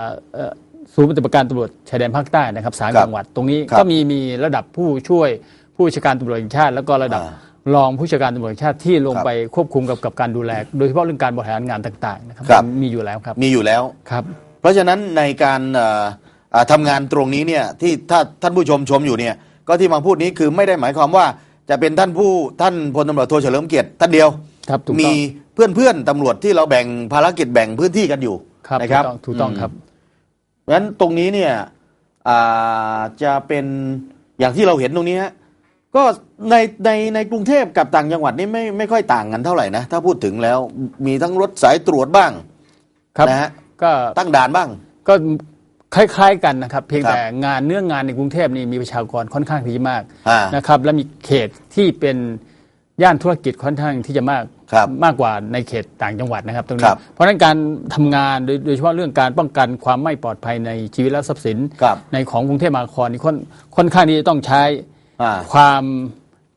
เอ่อเอ่อศูนย์ปฏิบัติการตำรวจชายแดนภาคใต้นะครับสามครับจังหวัดตรงนี้ครับก็มีมีระดับผู้ช่วยผู้บัญชาการตำรวจแห่งชาติ แล้วก็ระดับอ่ารองผู้บัญชาการตำรวจแห่งชาติที่ลงครับไปควบคุมกับกับการดูแล โดยเฉพาะเรื่องการบริหารงานต่างๆนะครับครับมีอยู่แล้วครับมีอยู่แล้วครับ เพราะฉะนั้นในการเอ่อเอ่อทำงานตรงนี้เนี่ยที่ถ้าท่านผู้ชมชมอยู่เนี่ยก็ที่มาพูดนี้คือไม่ได้หมายความว่าจะเป็นท่านผู้ท่านพลตำรวจโทเฉลิมเกียรติท่านเดียวครับถูกต้องมีเพื่อนเพื่อนๆตำรวจที่เราแบ่งภารกิจแบ่งพื้นที่กันอยู่ครับนะถูครักบต้องถูกต้องครับเพ ราะฉะนั้นตรงนี้เนี่ยอ่าจะเป็นอย่างที่เราเห็นตรงนี้ฮะก็ในในในกรุงเทพกับต่างจังหวัดนี่ไม่ไม่ค่อยต่างกันเท่าไหร่นะถ้าพูดถึงแล้วมีทั้งรถสายตรวจบ้างครับนะฮะก็ตั้งด่านบ้าง ก็คล้าย ๆ กันนะครับ เพียงครับแต่งานเนื้องานในกรุงเทพนี่มีประชากรค่อนข้างที่จะมากอ่านะครับ และมีเขตที่เป็น ย่านธุรกิจค่อนข้างที่จะมากครับมากกว่าในเขตต่างจังหวัดนะครับตรงคนี้รับ เพราะฉะนั้นการทำงานโดยโดยเฉพาะเรื่องการป้องกันความไม่ปลอดภัยในชีวิตและทรัพย์สิน ครับ ในของกรุงเทพมหานครนี่ค่อนค่อนข้างที่จะต้องใช้อ่า ความ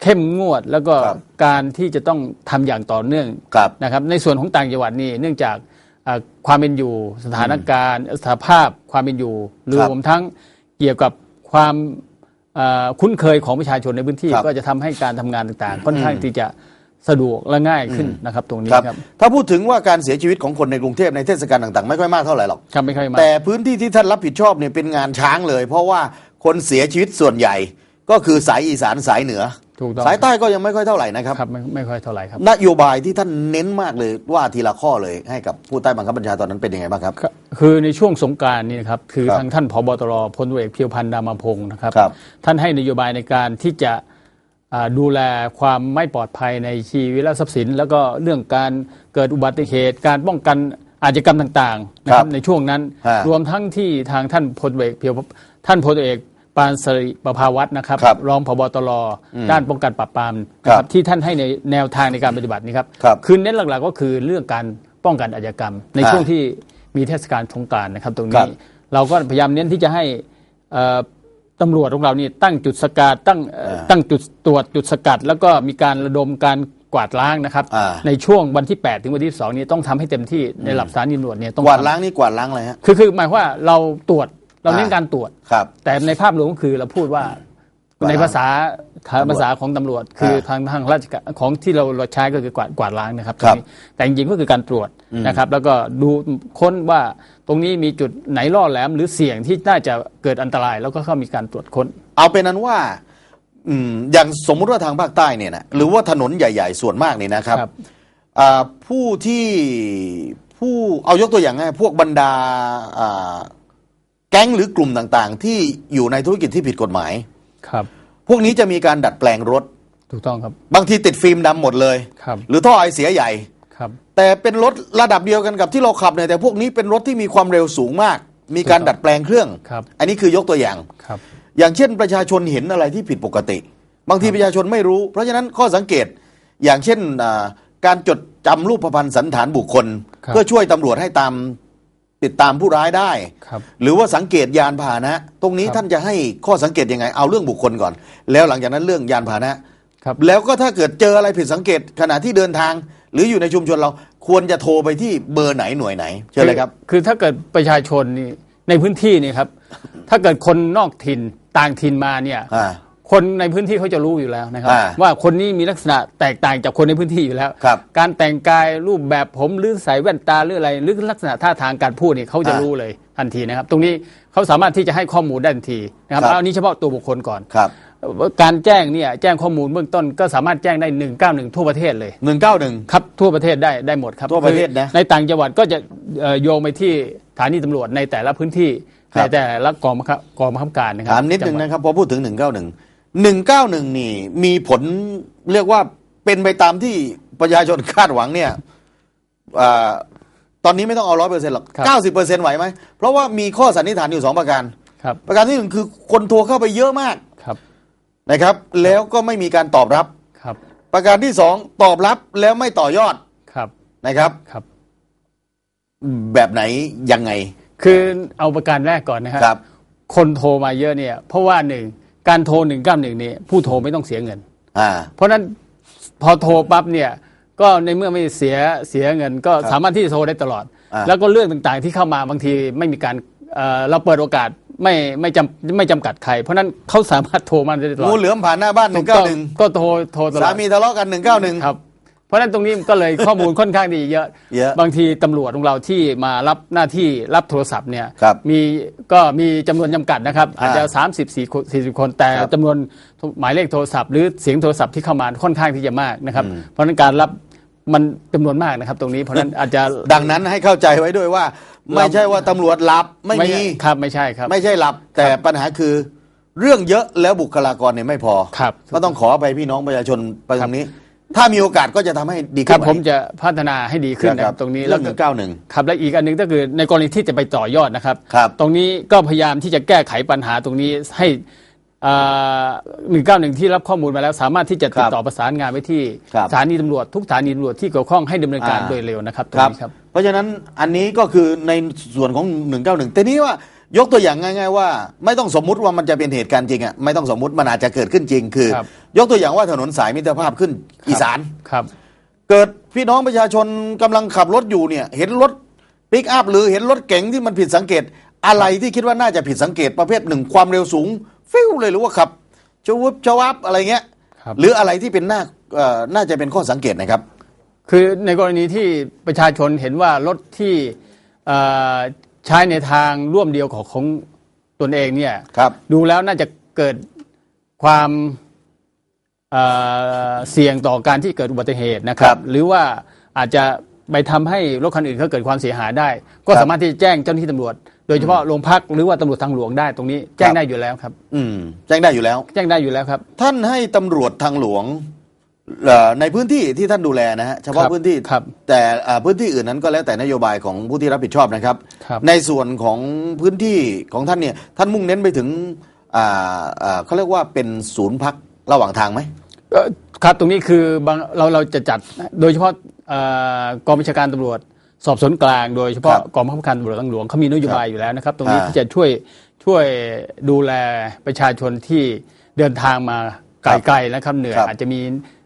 เข้มงวดแล้วก็ครับ การที่จะต้องทำอย่างต่อเนื่อง ครับ นะครับในส่วนของต่างจังหวัดนี่เนื่องจากเอ่อความเป็นอยู่สถานการณ์สถานภาพความเป็นอยู่รวมทั้งเกี่ยวกับความเอ่อ คุ้นเคยของประชาชนในพื้นที่ครับ ก็จะทำให้การทำงานต่างๆ ค่อนข้างที่จะสะดวกและง่ายขึ้นนะครับ ตรงนี้ครับครับถ้าพูดถึงว่าการเสียชีวิตของคนในกรุงเทพในเทศกาลต่างๆ ไม่ค่อยมากเท่าไหร่หรอก ครับไม่ค่อยมาแต่พื้นที่ที่ท่านรับผิดชอบเนี่ยเป็นงานช้างเลย เพราะว่าคนเสียชีวิตส่วนใหญ่ก็คือสายอีสานสายเหนือ ถูกต้องสายใต้ก็ยังไม่ค่อยเท่าไหร่นะครับครับไม่ไม่ค่อยเท่าไหร่ครับ นโยบายที่ท่านเน้นมากเลยว่าทีละข้อเลยให้กับผู้ใต้บังคับบัญชาตอนนั้นเป็นยังไงบ้างครับครับคือในช่วงสงกรารนี่นะครับคือครับทางท่านผบตรพลตำรวจเอกเพียวพันธ์นามพงศ์นะครับครับท่านให้นโยบายในการที่จะอ่าดูแลความไม่ปลอดภัยในชีวิตและทรัพย์สิน แล้วก็เรื่องการเกิดอุบัติเหตุ การป้องกันอาชญากรรมต่างๆนะคครัรับบในช่วงนั้นฮะรวมทั้งที่ทางท่านพลตำรวจเอกเพียวท่านพลตำรวจเอก ปานสริประภาวัฒน์นะครับครับรองพบตรด้านป้องกันปราบปรามนะคครัรับบที่ท่านให้ในแนวทางในการปฏิบัตินี้ครับครับคือเน้นหลักๆก็คือเรื่องการป้องกันอาชญากรรม ในอ่าช่วงที่มีเทศกาลสงกรานต์นะครับตรงครันี้ บ เราก็พยายามเน้นที่จะให้เอ่อตำรวจของเรานี่ตั้งจุดสกัดตั้งเอ่อตั้งจุดตรวจจุดสกัด แล้วก็มีการระดมการกวาดล้างนะครับ อ่า ในช่วงวันที่ 8 ถึงวันที่2นี้ต้องทำให้เต็มที่ในหลับสารนินวดเนี่ยต้องกวาดทำ ล้างนี่กวาดล้างอะไรฮะ คือคือหมายความว่าเราตรวจ เราเน้นอ่าการตรวจ ครับ แต่ในภาพรวมก็คือเราพูดว่ากวาดล้างในภาษาภาษาของตำรวจ คืออ่าทางทางราชการของที่เราเราใช้ก็คือกวาดกวาดล้างนะครับครับตรงนี้แต่จริงๆก็คือการตรวจนะครับ แล้วก็ดูค้นว่าตรงนี้มีจุดไหนล่อแหลม หรือเสี่ยงที่น่าจะเกิดอันตราย แล้วก็เข้ามีการตรวจค้น เอาเป็นนั้นว่าอืมอย่างสมมุติว่าทางภาคใต้เนี่ยนะหรือว่าถนนใหญ่ ๆ ส่วนมากเนี่ยนะครับครับอ่าผู้ที่ผู้เอายกตัวอย่างง่ายพวกบรรดาอ่า แก๊งหรือกลุ่มต่างๆ ที่อยู่ในธุรกิจที่ผิดกฎหมาย ครับ พวกนี้จะมีการดัดแปลงรถ ถูกต้องครับ บางทีติดฟิล์มดำหมดเลย ครับ หรือท่อไอเสียใหญ่ ครับ แต่เป็นรถระดับเดียวกันกับที่เราขับเนี่ยแต่พวกนี้เป็นรถที่มีความเร็วสูงมาก มีการถูกต้องดัดแปลงเครื่อง ครับ อันนี้คือยกตัวอย่าง ครับ อย่างเช่นประชาชนเห็นอะไรที่ผิดปกติ บางทีประชาชนไม่รู้ เพราะฉะนั้นข้อสังเกตอย่างเช่นอ่าการจดจำรูปพรรณสันฐานบุคคล ครับ เพื่อช่วยตำรวจให้ตาม ติดตามผู้ร้ายได้ ครับหรือว่าสังเกตยานพาหนะ ตรงนี้ครับท่านจะให้ข้อสังเกตยังไง เอาเรื่องบุคคลก่อน แล้วหลังจากนั้นเรื่องยานพาหนะ ครับ แล้วก็ถ้าเกิดเจออะไรผิดสังเกตขณะที่เดินทาง หรืออยู่ในชุมชนเราควรจะโทรไปที่เบอร์ไหนหน่วยไหนเชิญเลยครับอคือถ้าเกิดประชาชนนี่ในพื้นที่นี่ครับ ถ้าเกิดคนนอกถิ่นต่างถิ่นมาเนี่ย อ่า คนในพื้นที่เขาจะรู้อยู่แล้วนะครับ อ่าว่าคนนี้มีลักษณะแตกต่างจากคนในพื้นที่อยู่แล้ว ครับการแต่งกายรูปแบบผมหรือใส่แว่นตาหรืออะไรหรือลักษณะท่าทางการพูดนี่เขาจะอ่ารู้รู้เลยทันทีนะครับ ตรงนี้เขาสามารถที่จะให้ข้อมูลได้ทันทีนะครับครับ เอาอันนี้เฉพาะตัวบุคคลก่อน ครับการแจ้งเนี่ยแจ้งข้อมูลเบื้องต้นก็สามารถแจ้งได้ 191 ทั่วประเทศเลย หนึ่งเก้าหนึ่ง ครับทั่วประเทศได้ได้หมดครับทั่วประเทศนะคือในต่างจังหวัดก็จะเอ่อโยงไปที่สถานีตำรวจในแต่ละพื้นที่ครัในบแต่ละกองบังคับกองบังคับการนะครัถามนิดนึงจัหวันะครับพอพูดถึงหนึ่งเก้าหนึ่ง หนึ่งเก้าหนึ่งนี่ มีผลเรียกว่าเป็นไปตามที่ประชาชนคาดหวังเนี่ยอาตอนนี้ไม่ต้องเอาร้อยเปอร์เซ็นต์หรอกเก้าสิบเปอร์เซ็นต์ไหวไหม เพราะว่ามีข้อสันนิษฐานอยู่สองประการครับประการที่หนึ่งคือคนโทรเข้าไปเยอะมากครับนะครับ แล้วก็ไม่มีการตอบรับครับ ประการที่สองตอบรับแล้วไม่ต่อยอดครับนะครับครับ แบบไหนยังไง คือเอาประการแรกก่อนนะฮะครับ คนโทรมาเยอะเนี่ย เพราะว่าหนึ่ง การโทรหนึ่งเก้าหนึ่งเนี่ยผู้โทรไม่ต้องเสียเงิน อ่า เพราะฉะนั้นพอโทรปั๊บเนี่ยก็ในเมื่อไม่เสียเสียเงิน ก็ครับสามารถที่จะโทรได้ตลอด อ่า แล้วก็เรื่องต่างๆที่เข้ามาบางทีไม่มีการเอ่อเราเปิดโอกาสไม่ไม่จำไม่จำกัดใคร เพราะฉะนั้นเขาสามารถโทรมาได้ตลองูดเหลือมผ่านหน้าบ้านหนึ่งก็เก้าหนึ่งก็โทรโทรตลอสาดมีทะเลาะกันหนึ่งเก้าหนึ่งครับ เพราะฉะนั้นตรงนี้ก็เลยข้อมูลค่อนข้างดีเยอะ เยอะบางทีตำรวจของเราที่มารับหน้าที่รับโทรศัพท์เนี่ยครับมีก็มีจำนวนจำกัดนะครับ อาจจะอ่า30 4 40 คน แต่ครับจำนวนหมายเลขโทรศัพท์ หรือเสียงโทรศัพท์ที่เข้ามาค่อนข้างที่จะมากนะครับ เพราะฉะนั้นการรับมันจำนวนมากนะครับ ตรงนี้เพราะฉะนั้นอาจจะ ดังนั้นให้เข้าใจไว้ด้วยว่า ไม่ใช่ว่าตำรวจหลับไม่มี ครับไม่ใช่ครับ ไม่ใช่หลับ แต่ปัญหาคือเรื่องเยอะแล้วบุคลากรเนี่ยไม่พอ ครับ ก็ต้องขอไปพี่น้องประชาชนไปตรงนี้ ถ้ามีโอกาสก็จะทำให้ดีคขึ้รันบผมจะพัฒนาให้ดีขึ้นนะครับตรงนี้เรื่แล้อวงหก็นึ่งเก้าหนึ่งครับและอีกอันหนึ่งก็คือในกรณีที่จะไปต่อยอดนะครับ ครับตรงนี้ก็พยายามที่จะแก้ไขปัญหาตรงนี้ให้หนึ่งเก้าหนึ่งที่รับข้อมูลมาแล้ว สามารถที่จะติดต่อประสานงานไปที่ครับสถานีตำรวจทุกสถานีตำรวจที่เกี่ยวข้องให้ดำเนินการอ่า โดยเร็วนะครับตรคงรับนี้ครับ เพราะฉะนั้นอันนี้ก็คือในส่วนของ 191 แต่นี้ว่า ยกตัวอย่างง่าย ๆ ว่า ไม่ต้องสมมุติว่ามันจะเป็นเหตุการณ์จริงอะไม่ต้องสมมุติมันอาจจะเกิดขึ้นจริง คือ ครับ ยกตัวอย่างว่าถนนสายมิตรภาพขึ้นอีสาน ครับ เกิดพี่น้องประชาชนกำลังขับรถอยู่เนี่ย เห็นรถปิกอัพหรือเห็นรถเก๋งที่มันผิดสังเกต อะไรที่คิดว่าน่าจะผิดสังเกตประเภทหนึ่งความเร็วสูง ฟิวเลยหรือว่าขับชวุบชวับอะไรเงี้ย ครับ หรืออะไรที่เป็นน่าเอ่อน่าจะเป็นข้อสังเกตนะครับ คือในกรณีที่ประชาชนเห็นว่ารถที่เอ่อ ใช้ในทางร่วมเดียวของของตนเองเนี่ยครับ ดูแล้วน่าจะเกิดความเอ่อเสี่ยงต่อการที่เกิดอุบัติเหตุนะคครัรับ บ หรือว่าอาจจะไปทำให้รถคันอื่นเขาเกิดความเสียหายได้ ก็ครับสามารถที่จะแจ้งเจ้าหน้าที่ตำรวจ โดยเฉพาะโรงพักหรือว่าตำรวจทางหลวงได้ตรงนี้ แจ้คงรับได้อยู่แล้วครับ อืมแจ้งได้อยู่แล้ว แจ้งได้อยู่แล้วครับ ท่านให้ตำรวจทางหลวง เอ่อในพื้นที่ที่ท่านดูแลนะฮะเฉพาะครับพื้นที่ ครับแต่อ่าพื้นที่อื่นนั้นก็แล้วแต่นโยบายของผู้ที่รับผิดชอบนะครับ ครับ ในส่วนของพื้นที่ของท่านเนี่ยท่านมุ่งเน้นไปถึงอ่าอ่าเขาเรียกว่าเป็นศูนย์พักระหว่างทางไหม เอ่อครับตรงนี้คือบางเราเราจะจัดโดยเฉพาะเอ่อกองบัญชาการตำรวจ สอบสวนกลาง โดยเฉพาะครับกองบังคับการตำรวจทางหลวงเขามีนโยบายอยู่แล้วนะครับ ตรงนี้อ่าที่จะช่วยช่วยดูแลประชาชนที่เดินทางมาไกลๆนะครับเหนื่อยครับอาจจะมีอ่า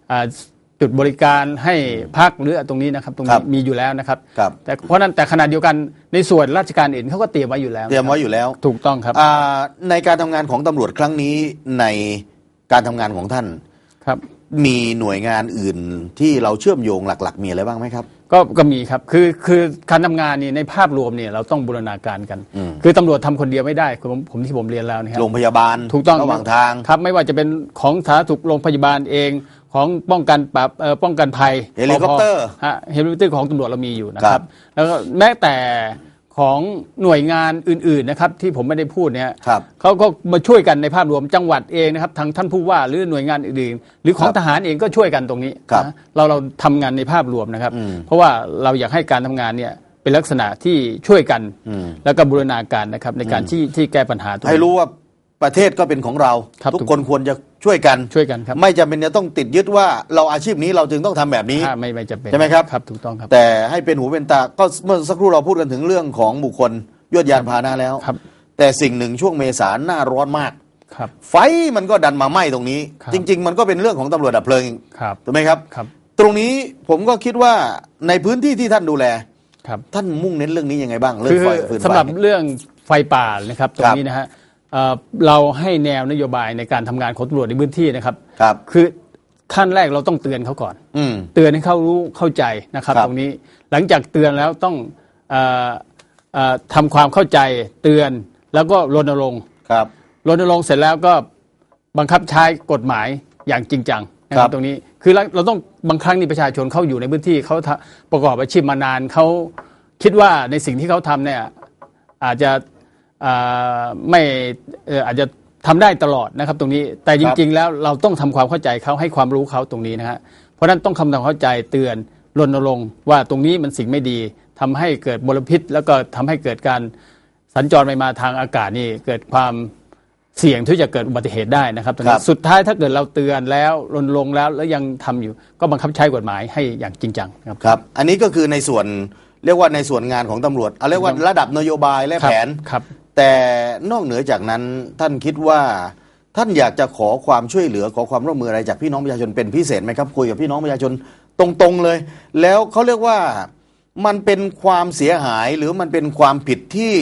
จุดบริการให้พักหรือตรงนี้นะครับ ตรงครันี้บมีอยู่แล้วนะครับ ครับ แต่เพราะฉะนั้นแต่ขณะเดียวกันในส่วนราชการอื่นเขาก็เตรียมไว้อยู่แล้วเตรียมไว้อยู่แล้วถูกต้องครับอ่าในการทำงานของตำรวจครั้งนี้ในการทำงานของท่าน ครับ มีหน่วยงานอื่นที่เราเชื่อมโยงหลัก ๆ มีอะไรบ้างไหมครับ ก็ก็มีครับคือคือการทำงานนี่ในภาพรวมเนี่ยเราต้องบูรณาการกัน อืม คือตำรวจทำคนเดียวไม่ได้คือผมผมที่ผมเรียนแล้วนะครับ โรงพยาบาลถูกต้องระหว่างทาง ครับไม่ว่าจะเป็นของสาธารณสุขโรงพยาบาลเอง ของป้องกันปราบเอ่อป้องกันภัยเฮลิคอปเตอร์ปภฮะเฮลิคอปเตอร์ของตำรวจเรามีอยู่นะคครัรับบแล้วก็แม้แต่ของหน่วยงานอื่นๆนะครับที่ผมไม่ได้พูดเนี่ยครับเขาก็มาช่วยกันในภาพรวมจังหวัดเองนะครับทางท่านผู้ว่าหรือหน่วยงานอื่นๆหรือของครับทหารเองก็ช่วยกันตรงนี้ครับนะเราเราทำงานในภาพรวมนะครับอืมเพราะว่าเราอยากให้การทำงานเนี่ยเป็นลักษณะที่ช่วยกันอืมแล้วก็บูรณาการนะครับในการที่ที่แก้ปัญหาตรงนี้ให้รู้ว่า ประเทศก็เป็นของเรา ครับทุกคนควรจะช่วยกันช่วยกันครับ ไม่จำเป็นจะต้องติดยึดว่าเราอาชีพนี้เราจึงต้องทำแบบนี้ ถ้าไม่ไม่จำเป็นใช่ไหมครับ ครับถูกต้องครับ แต่ให้เป็นหูเป็นตาก็เมื่อสักครู่เราพูดกันถึงเรื่องของบุคคลยวดยานพาหนะแล้วครับ แต่สิ่งหนึ่งช่วงเมษาหน้าร้อนมาก ครับ ไฟมันก็ดันมาไหม้ตรงนี้ ครับ จริง ๆ มันก็เป็นเรื่องของตำรวจดับเพลิงครับ ถูกไหมครับ ครับ ตรงนี้ผมก็คิดว่าในพื้นที่ที่ท่านดูแล ครับ ท่านมุ่งเน้นเรื่องนี้ยังไงบ้างเรื่อคืงอไฟฟืนไฟ สำหรับเรื่องไฟป่านะครับตรคงรับนี้นะฮะ เอ่อเราให้แนวนโยบายในการทำงานของตำรวจในพื้นที่นะครับครับคือขั้นแรกเราต้องเตือนเขาก่อนอืมเตือนให้เขารู้เข้าใจนะครับครับตรงนี้หลังจากเตือนแล้วต้องเออเออทำความเข้าใจเตือนแล้วก็รณรงค์ครับรณรงค์เสร็จแล้วก็บังคับใช้กฎหมายอย่างจริงจังนะคครัรับบตรงนี้คือเราเราต้องบางครั้งนี่ประชาชนเขาอยู่ในพื้นที่เขาทำประกอบอาชีพมานานเขาคิดว่าในสิ่งที่เขาทำเนี่ยอาจจะอ่า ไม่เอ่ออาจจะทำได้ตลอดนะครับตรงนี้แต่จริง ๆ แล้วเราต้องทำความเข้าใจเขาให้ความรู้เขาตรงนี้นะฮะเพราะฉะนั้นต้องคำทำเข้าใจเตือนรณรงค์ว่าตรงนี้มันสิ่งไม่ดีทำให้เกิดมลพิษ แล้วก็ทำให้เกิดการสัญจรไปมาทางอากาศนี่เกิดความเสี่ยงที่จะเกิดอุบัติเหตุได้นะครับตรงครันี้บสุดท้ายถ้าเกิดเราเตือนแล้วรณรงค์แล้วแล้วยังทำอยู่ ก็บังคับใช้กฎหมายให้อย่างจริงจังนะครับครับ อันนี้ก็คือในส่วน เรียกว่าในส่วนงานของตำรวจเอาเรียกว่าระดับนโยบายและครับแผนครับ แต่นอกเหนือจากนั้นท่านคิดว่าท่านอยากจะขอความช่วยเหลือขอความร่วมมืออะไรจากพี่น้องประชาชนเป็นพิเศษไหมครับคุยกับพี่น้องประชาชนตรงๆเลย แล้วเขาเรียกว่ามันเป็นความเสียหายหรือมันเป็นความผิดที่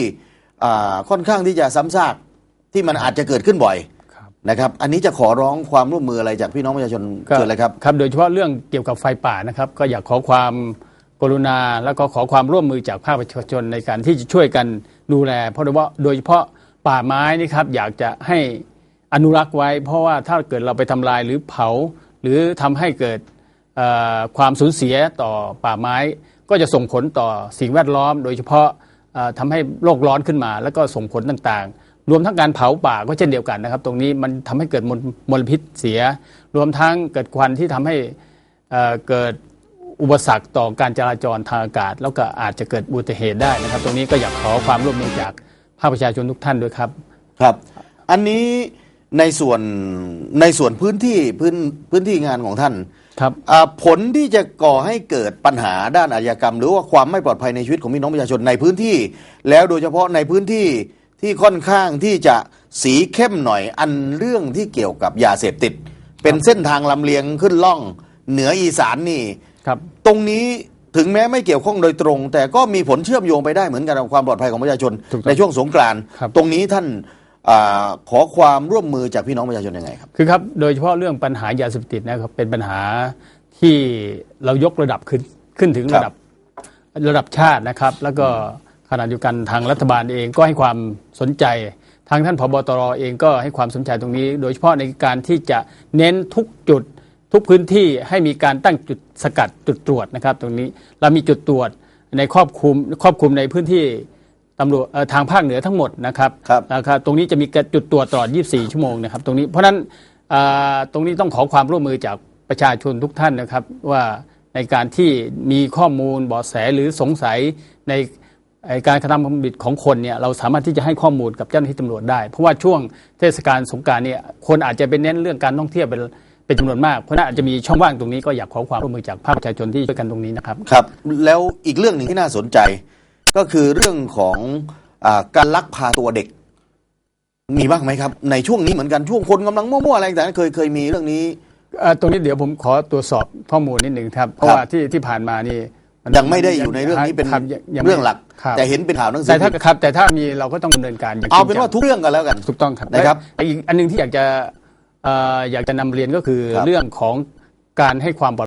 อ่าค่อนข้างที่จะซ้ำซากที่มันอาจจะเกิดขึ้นบ่อยครับนะครับ อันนี้จะขอร้องความร่วมมืออะไรจากพี่น้องประชาชนก็เชิญเลยครับครับ โดยเฉพาะเรื่องเกี่ยวกับไฟป่านะครับ ก็อยากขอความ กรุณาแล้วก็ขอความร่วมมือจากภาคประชาชนในการที่จะช่วยกันดูแล เพราะว่าโดยเฉพาะป่าไม้นี่ครับอยากจะให้อนุรักษ์ไว้ เพราะว่าถ้าเกิดเราไปทำลายหรือเผา หรือทำให้เกิดความสูญเสียต่อป่าไม้ ก็จะส่งผลต่อสิ่งแวดล้อม โดยเฉพาะเอ่อทำให้โลกร้อนขึ้นมา แล้วก็ส่งผลต่างๆ รวมทั้งการเผาป่าก็เช่นเดียวกันนะครับ ตรงนี้มันทำให้เกิดมลพิษเสีย รวมทั้งเกิดควันที่ทำให้เกิด อุปสรรคต่อการจราจรทางอากาศ แล้วก็อาจจะเกิดอุบัติเหตุได้นะครับ ตรงนี้ก็อยากขอความร่วมมือจากภาคประชาชนทุกท่านด้วยครับครับ อันนี้ในส่วนในส่วนพื้นที่พื้นพื้นที่งานของท่านครับอ่าผลที่จะก่อให้เกิดปัญหาด้านอาชญากรรม หรือว่าความไม่ปลอดภัยในชีวิตของพี่น้องประชาชนในพื้นที่ แล้วโดยเฉพาะในพื้นที่ที่ค่อนข้างที่จะสีเข้มหน่อยอันเรื่องที่เกี่ยวกับยาเสพติด เป็นเส้นทางลำเลียงขึ้นล่อง เหนืออีสานนี่ ครับ ตรงนี้ถึงแม้ไม่เกี่ยวข้องโดยตรง แต่ก็มีผลเชื่อมโยงไปได้เหมือนกันกับความปลอดภัยของประชาชนถูกต้องในช่วงสงกรานต์ครับตรงนี้ท่านอาขอความร่วมมือจากพี่น้องประชาชนยังไงครับคือครับโดยเฉพาะเรื่องปัญหายาเสพติดนะครับเป็นปัญหาที่เรายกระดับขึ้นขึ้นถึงครับระดับระดับชาตินะครับ แล้วก็ขณะเดียวกันทางรัฐบาลเองก็ให้ความสนใจทางท่านผบตรเองก็ให้ความสนใจตรงนี้ โดยเฉพาะในการที่จะเน้นทุกจุด ทุกพื้นที่ให้มีการตั้งจุดสกัดจุดตรวจนะครับ ตรงนี้เรามีจุดตรวจในครอบคลุมครอบคลุมในพื้นที่ตำรวจเอ่อทางภาคเหนือทั้งหมดนะครับครับนะครับตรงนี้จะมีจุดตรวจตลอด 24 ชั่วโมงนะครับ ตรงนี้เพราะฉะนั้นอ่าตรงนี้ต้องขอความร่วมมือจากประชาชนทุกท่านนะครับว่าในการที่มีข้อมูลเบาะแสหรือสงสัยในไอ้การกระทำความผิดของคนเนี่ยเราสามารถที่จะให้ข้อมูลกับเจ้าหน้าที่ตำรวจได้ เพราะว่าช่วงเทศกาลสงกรารเนี่ยคนอาจจะไปเน้นเรื่องการท่องเที่ยวเป็น เป็นจำนวนมากเพราะฉะนั้นอาจจะมีช่องว่างตรงนี้ก็อยากขอความร่วมมือจากภาคประชาชนที่ช่วยกันตรงนี้นะครับครับ แล้วอีกเรื่องหนึ่งที่น่าสนใจ ก็คือเรื่องของอาการลักพาตัวเด็ก มีบ้างไหมครับ ในช่วงนี้เหมือนกันช่วงคนกำลังมั่วๆอะไรต่างๆเคยเคยมีเรื่องนี้เอ่อตรงนี้เดี๋ยวผมขอตรวจสอบข้อมูลนิดหนึ่งครับ เพราะครับว่าที่ที่ผ่านมานี่นยังไม่ได้อยู่ในเรื่องนี้เป็นคบยังไม่เรื่องหลักครับแต่เห็นเป็นข่าวหนังสืแต่ถ้าครับ แต่ถ้ามีเราก็ต้องดำเนินการย่งเอาจริงเป็นจังว่าทุกเรื่องกันแล้วกันถูกต้องครับนะครับและอีกอันหนึงที่อยากจะเอ่ออยากจะนำเรียนก็คือครับเรื่องของการให้ความปลอด